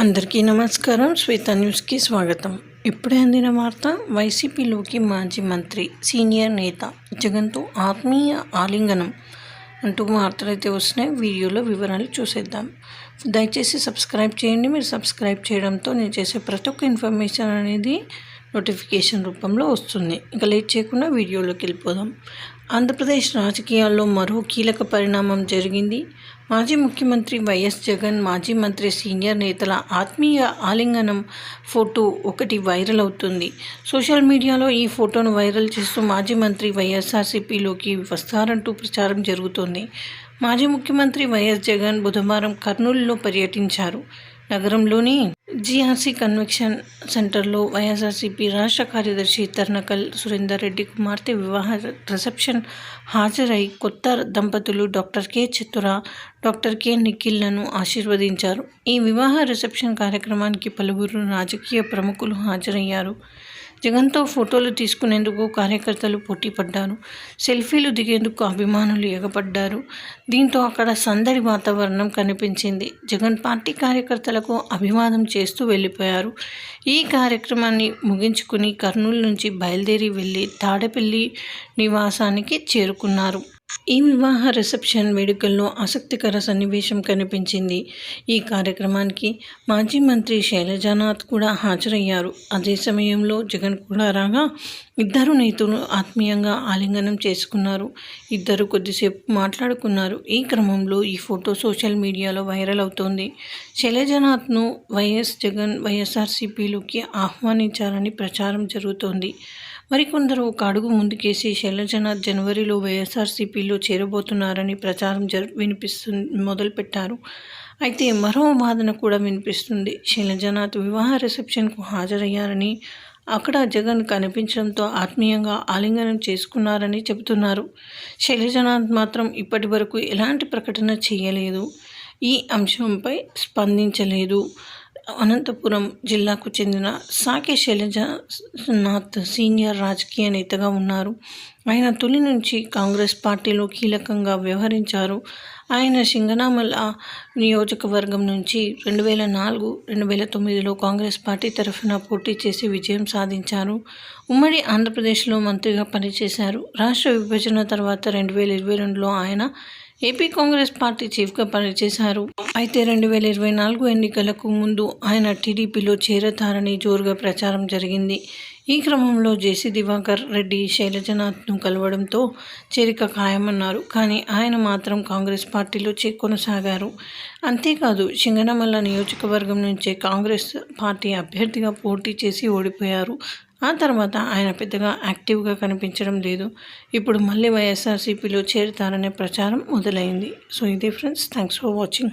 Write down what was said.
అందరికీ నమస్కారం. శ్వేత న్యూస్కి స్వాగతం. ఇప్పుడే అందిన వార్త వైసీపీలోకి మాజీ మంత్రి సీనియర్ నేత జగన్తో ఆత్మీయ ఆలింగనం అంటూ వార్తలు అయితే వస్తున్నాయి. వీడియోలో వివరాలు చూసేద్దాం. దయచేసి సబ్స్క్రైబ్ చేయండి. మీరు సబ్స్క్రైబ్ చేయడంతో నేను చేసే ప్రతి ఒక్క ఇన్ఫర్మేషన్ అనేది నోటిఫికేషన్ రూపంలో వస్తుంది. ఇంకా లేట్ చేయకుండా వీడియోలోకి వెళ్ళిపోదాం. ఆంధ్రప్రదేశ్ రాజకీయాల్లో మరో కీలక పరిణామం జరిగింది. మాజీ ముఖ్యమంత్రి వైఎస్ జగన్ మాజీ మంత్రి సీనియర్ నేతల ఆత్మీయ ఆలింగనం ఫోటో ఒకటి వైరల్ అవుతుంది. సోషల్ మీడియాలో ఈ ఫోటోను వైరల్ చేస్తూ మాజీ మంత్రి వైఎస్ఆర్సీపీలోకి వస్తారంటూ ప్రచారం జరుగుతోంది. మాజీ ముఖ్యమంత్రి వైఎస్ జగన్ బుధవారం కర్నూలులో పర్యటించారు. నగరంలోని జీఆర్సీ కన్వెక్షన్ సెంటర్లో వైఎస్ఆర్సీపీ రాష్ట్ర కార్యదర్శి తర్నకల్ సురేందర్ రెడ్డి కుమార్తె వివాహ రిసెప్షన్ హాజరై కొత్త దంపతులు doctor K Chatura doctor K నిఖిల్లను ఆశీర్వదించారు. ఈ వివాహ రిసెప్షన్ కార్యక్రమానికి పలువురు రాజకీయ ప్రముఖులు హాజరయ్యారు. జగన్తో ఫోటోలు తీసుకునేందుకు కార్యకర్తలు పోటీపడ్డారు సెల్ఫీలు దిగేందుకు అభిమానులు ఎగబడ్డారు. దీంతో అక్కడ సందడి వాతావరణం కనిపించింది. జగన్ పార్టీ కార్యకర్తలకు అభివాదం చేస్తూ వెళ్ళిపోయారు. ఈ కార్యక్రమాన్ని ముగించుకుని కర్నూలు నుంచి బయలుదేరి వెళ్ళి తాడపల్లి నివాసానికి చేరుకున్నారు. ఈ వివాహ రిసెప్షన్ వేడుకల్లో ఆసక్తికర సన్నివేశం కనిపించింది. ఈ కార్యక్రమానికి మాజీ మంత్రి శైలజానాథ్ కూడా హాజరయ్యారు. అదే సమయంలో జగన్ కూడా రాగా ఇద్దరు నేతలు ఆత్మీయంగా ఆలింగనం చేసుకున్నారు. ఇద్దరు కొద్దిసేపు మాట్లాడుకున్నారు. ఈ క్రమంలో ఈ ఫోటో సోషల్ మీడియాలో వైరల్ అవుతోంది. శైలజానాథ్ను వైఎస్ జగన్ వైఎస్ఆర్సీపీలోకి ఆహ్వానించారని ప్రచారం జరుగుతోంది. మరికొందరు ఒక అడుగు ముందుకేసి శైలజన జనవరిలో వైఎస్ఆర్సీపీలో చేరబోతున్నారని ప్రచారం జరు వినిపిస్తు మొదలుపెట్టారు. అయితే మరో వాదన కూడా వినిపిస్తుంది. శైలజనాథ్ వివాహ రిసెప్షన్కు హాజరయ్యారని అక్కడ జగన్ కనిపించడంతో ఆత్మీయంగా ఆలింగనం చేసుకున్నారని చెబుతున్నారు. శైలజనాథ్ మాత్రం ఇప్పటి వరకు ఎలాంటి ప్రకటన చేయలేదు. ఈ అంశంపై స్పందించలేదు. అనంతపురం జిల్లాకు చెందిన సాకే శైలజనాథ్ సీనియర్ రాజకీయ నేతగా ఉన్నారు. ఆయన తొలి నుంచి కాంగ్రెస్ పార్టీలో కీలకంగా వ్యవహరించారు. ఆయన సింగనామల నియోజకవర్గం నుంచి రెండు వేల నాలుగు రెండు వేల తొమ్మిదిలో కాంగ్రెస్ పార్టీ తరఫున పోటీ చేసి విజయం సాధించారు. ఉమ్మడి ఆంధ్రప్రదేశ్లో మంత్రిగా పనిచేశారు. రాష్ట్ర విభజన తర్వాత రెండు వేల ఇరవై రెండులో ఆయన ఏపీ కాంగ్రెస్ పార్టీ చీఫ్గా పనిచేశారు. అయితే రెండు వేల ఇరవై నాలుగు ఎన్నికలకు ముందు ఆయన టీడీపీలో చేరతారని జోరుగా ప్రచారం జరిగింది. ఈ క్రమంలో జేసీ దివాకర్ రెడ్డి శైలజనాథ్ను కలవడంతో చేరిక ఖాయమన్నారు. కానీ ఆయన మాత్రం కాంగ్రెస్ పార్టీలో కొనసాగారు. అంతేకాదు సింగనమల్ల నియోజకవర్గం నుంచే కాంగ్రెస్ పార్టీ అభ్యర్థిగా పోటీ చేసి ఓడిపోయారు. ఆ తర్వాత ఆయన పెద్దగా యాక్టివ్గా కనిపించడం లేదు. ఇప్పుడు మళ్ళీ వైఎస్ఆర్సీపీలో చేరుతారనే ప్రచారం మొదలైంది. సో ఇది ఫ్రెండ్స్ థ్యాంక్స్ ఫర్ వాచింగ్.